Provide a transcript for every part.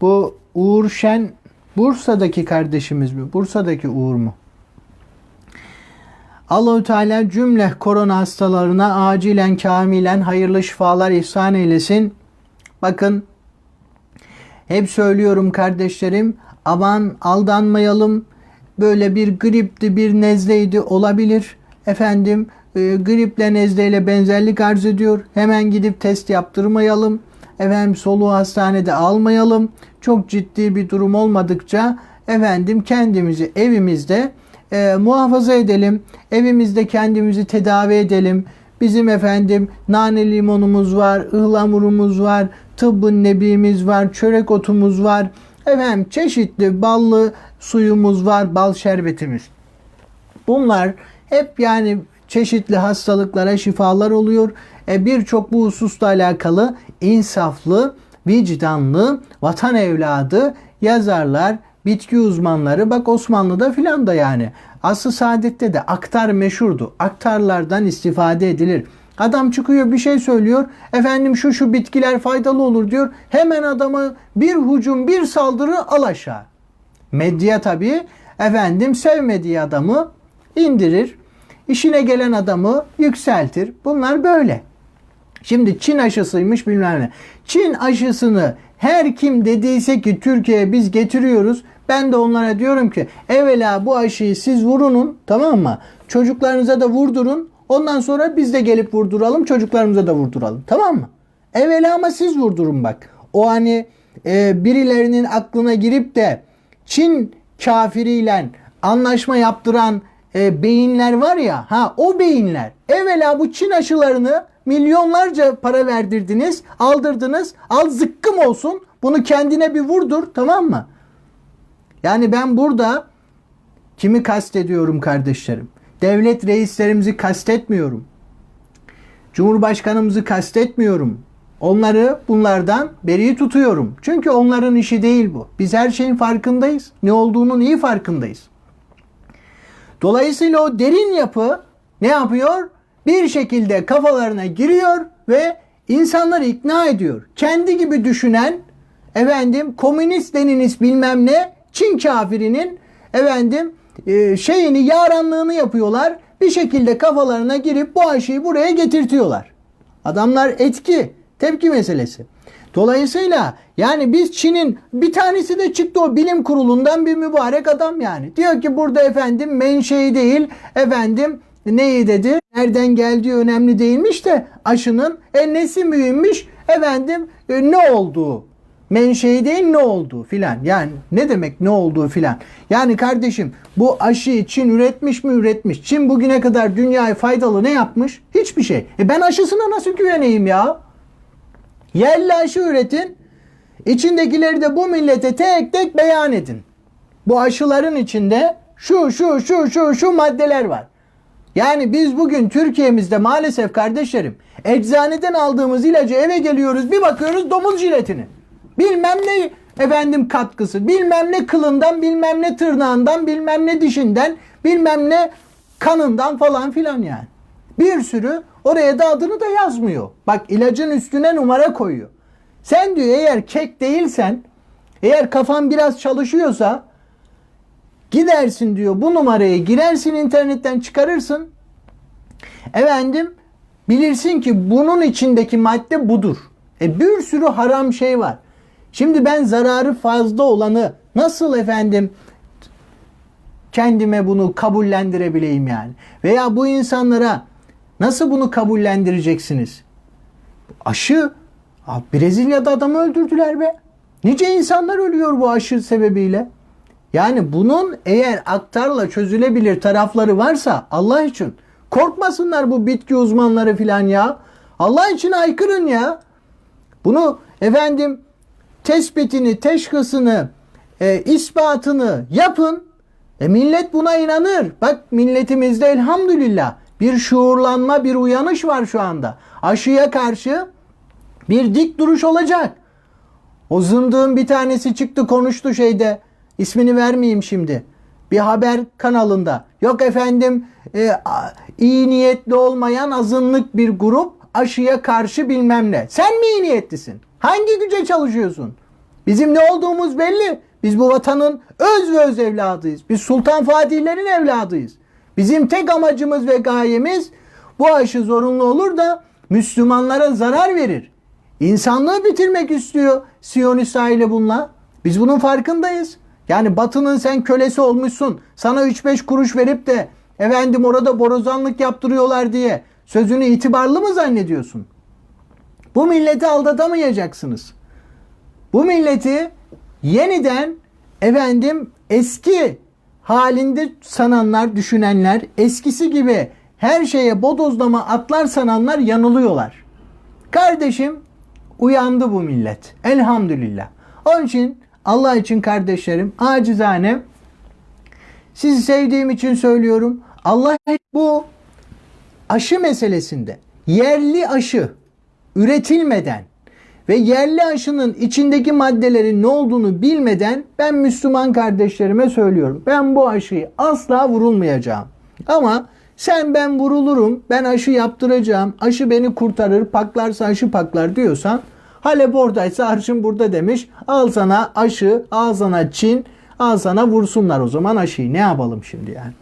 Bu Uğur Şen Bursa'daki kardeşimiz mi? Bursa'daki Uğur mu? Allahü Teala cümle korona hastalarına acilen kamilen hayırlı şifalar ihsan eylesin. Bakın hep söylüyorum kardeşlerim aman aldanmayalım. Böyle bir gripti bir nezleydi olabilir. Efendim e, griple nezleyle benzerlik arz ediyor. Hemen gidip test yaptırmayalım. Efendim soluğu hastanede almayalım. Çok ciddi bir durum olmadıkça efendim kendimizi evimizde e, muhafaza edelim. Evimizde kendimizi tedavi edelim. Bizim efendim nane limonumuz var, ıhlamurumuz var, tıbbın nebimiz var, çörek otumuz var. Efendim çeşitli ballı suyumuz var, bal şerbetimiz. Bunlar hep yani çeşitli hastalıklara şifalar oluyor. E, Birçok bu hususla alakalı insaflı, vicdanlı, vatan evladı yazarlar, bitki uzmanları. Bak Osmanlı'da filan da yani. Aslı Saadet'te de aktar meşhurdu. Aktarlardan istifade edilir. Adam çıkıyor bir şey söylüyor. Efendim şu şu bitkiler faydalı olur diyor. Hemen adamı bir hücum bir saldırı al aşağı. Medya tabii efendim sevmediği adamı indirir. İşine gelen adamı yükseltir. Bunlar böyle. Şimdi Çin aşısıymış bilmem ne. Çin aşısını her kim dediyse ki Türkiye'ye biz getiriyoruz. Ben de onlara diyorum ki evvela bu aşıyı siz vurunun tamam mı? Çocuklarınıza da vurdurun. Ondan sonra biz de gelip vurduralım çocuklarımıza da vurduralım. Tamam mı? Evvela ama siz vurdurun bak. O hani e, birilerinin aklına girip de Çin kafiriyle anlaşma yaptıran e, beyinler var ya ha o beyinler evvela bu Çin aşılarını milyonlarca para verdirdiniz aldırdınız al zıkkım olsun bunu kendine bir vurdur tamam mı? Yani ben burada kimi kastediyorum kardeşlerim? Devlet reislerimizi kastetmiyorum. Cumhurbaşkanımızı kastetmiyorum. Onları bunlardan beri tutuyorum. Çünkü onların işi değil bu. Biz her şeyin farkındayız. Ne olduğunun iyi farkındayız. Dolayısıyla o derin yapı ne yapıyor? Bir şekilde kafalarına giriyor ve insanları ikna ediyor. Kendi gibi düşünen efendim komünist deniniz bilmem ne Çin kafirinin efendim e, şeyini yaranlığını yapıyorlar. Bir şekilde kafalarına girip bu aşıyı buraya getirtiyorlar. Adamlar etki, tepki meselesi. Dolayısıyla yani biz Çin'in bir tanesi de çıktı o bilim kurulundan bir mübarek adam yani. Diyor ki burada efendim menşei değil efendim neyi dedi? Nereden geldiği önemli değilmiş de aşının e nesi mühimmiş efendim e, ne olduğu menşei değil ne olduğu filan. Yani ne demek ne olduğu filan. Yani kardeşim bu aşıyı Çin üretmiş mi üretmiş. Çin bugüne kadar dünyaya faydalı ne yapmış? Hiçbir şey. E ben aşısına nasıl güveneyim ya? Yerli aşı üretin. İçindekileri de bu millete tek tek beyan edin. Bu aşıların içinde şu şu şu şu şu maddeler var. Yani biz bugün Türkiye'mizde maalesef kardeşlerim eczaneden aldığımız ilacı eve geliyoruz bir bakıyoruz domuz jiletini. Bilmem ne efendim katkısı, bilmem ne kılından, bilmem ne tırnağından, bilmem ne dişinden, bilmem ne kanından falan filan yani. Bir sürü oraya da adını da yazmıyor. Bak ilacın üstüne numara koyuyor. Sen diyor eğer kek değilsen, eğer kafan biraz çalışıyorsa gidersin diyor bu numarayı girersin internetten çıkarırsın. Efendim bilirsin ki bunun içindeki madde budur. E bir sürü haram şey var. Şimdi ben zararı fazla olanı nasıl efendim kendime bunu kabullendirebileyim yani? Veya bu insanlara nasıl bunu kabullendireceksiniz? Aşı Brezilya'da adamı öldürdüler be. Nice insanlar ölüyor bu aşı sebebiyle. Yani bunun eğer aktarla çözülebilir tarafları varsa Allah için korkmasınlar bu bitki uzmanları filan ya. Allah için aykırın ya. Bunu efendim tespitini, teşhisini, e, ispatını yapın. E millet buna inanır. Bak milletimizde elhamdülillah bir şuurlanma, bir uyanış var şu anda. Aşıya karşı bir dik duruş olacak. O zındığın bir tanesi çıktı konuştu şeyde. İsmini vermeyeyim şimdi. Bir haber kanalında. Yok efendim e, iyi niyetli olmayan azınlık bir grup aşıya karşı bilmem ne. Sen mi iyi niyetlisin? Hangi güce çalışıyorsun? Bizim ne olduğumuz belli. Biz bu vatanın öz ve öz evladıyız. Biz Sultan Fatihlerin evladıyız. Bizim tek amacımız ve gayemiz bu aşı zorunlu olur da Müslümanlara zarar verir. İnsanlığı bitirmek istiyor Siyonist aile bununla. Biz bunun farkındayız. Yani batının sen kölesi olmuşsun. Sana 3-5 kuruş verip de efendim orada borazanlık yaptırıyorlar diye sözünü itibarlı mı zannediyorsun? Bu milleti aldatamayacaksınız. Bu milleti yeniden efendim eski halinde sananlar, düşünenler, eskisi gibi her şeye bodozlama atlar sananlar yanılıyorlar. Kardeşim uyandı bu millet. Elhamdülillah. Onun için Allah için kardeşlerim acizane sizi sevdiğim için söylüyorum. Allah bu aşı meselesinde yerli aşı üretilmeden ve yerli aşının içindeki maddelerin ne olduğunu bilmeden ben Müslüman kardeşlerime söylüyorum. Ben bu aşıyı asla vurulmayacağım. Ama sen ben vurulurum, ben aşı yaptıracağım, aşı beni kurtarır, paklarsa aşı paklar diyorsan Halep oradaysa arşın burada demiş. Al sana aşı, al sana Çin, al sana vursunlar o zaman aşıyı. Ne yapalım şimdi yani?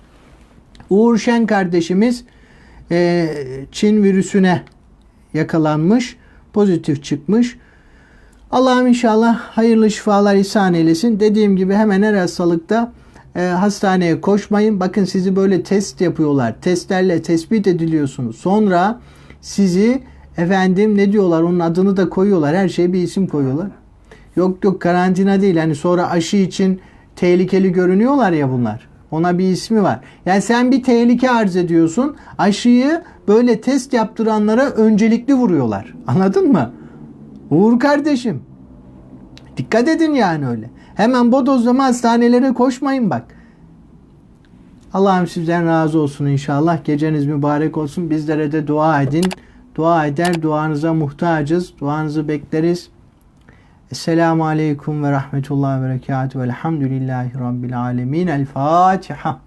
Uğur Şen kardeşimiz e, Çin virüsüne yakalanmış. Pozitif çıkmış. Allah'ım inşallah hayırlı şifalar ihsan eylesin. Dediğim gibi hemen her hastalıkta e, hastaneye koşmayın. Bakın sizi böyle test yapıyorlar. Testlerle tespit ediliyorsunuz. Sonra sizi efendim ne diyorlar onun adını da koyuyorlar. Her şeye bir isim koyuyorlar. Yok yok karantina değil. Hani sonra aşı için tehlikeli görünüyorlar ya bunlar. Ona bir ismi var. Yani sen bir tehlike arz ediyorsun. Aşıyı böyle test yaptıranlara öncelikli vuruyorlar. Anladın mı? Uğur kardeşim. Dikkat edin yani öyle. Hemen bodozlama hastanelere koşmayın bak. Allah'ım sizden razı olsun inşallah. Geceniz mübarek olsun. Bizlere de dua edin. Dua eder. Duanıza muhtacız. Duanızı bekleriz. Esselamu Aleyküm ve Rahmetullah ve Berekatuhu. Velhamdülillahi Rabbil Alemin. El Fatiha.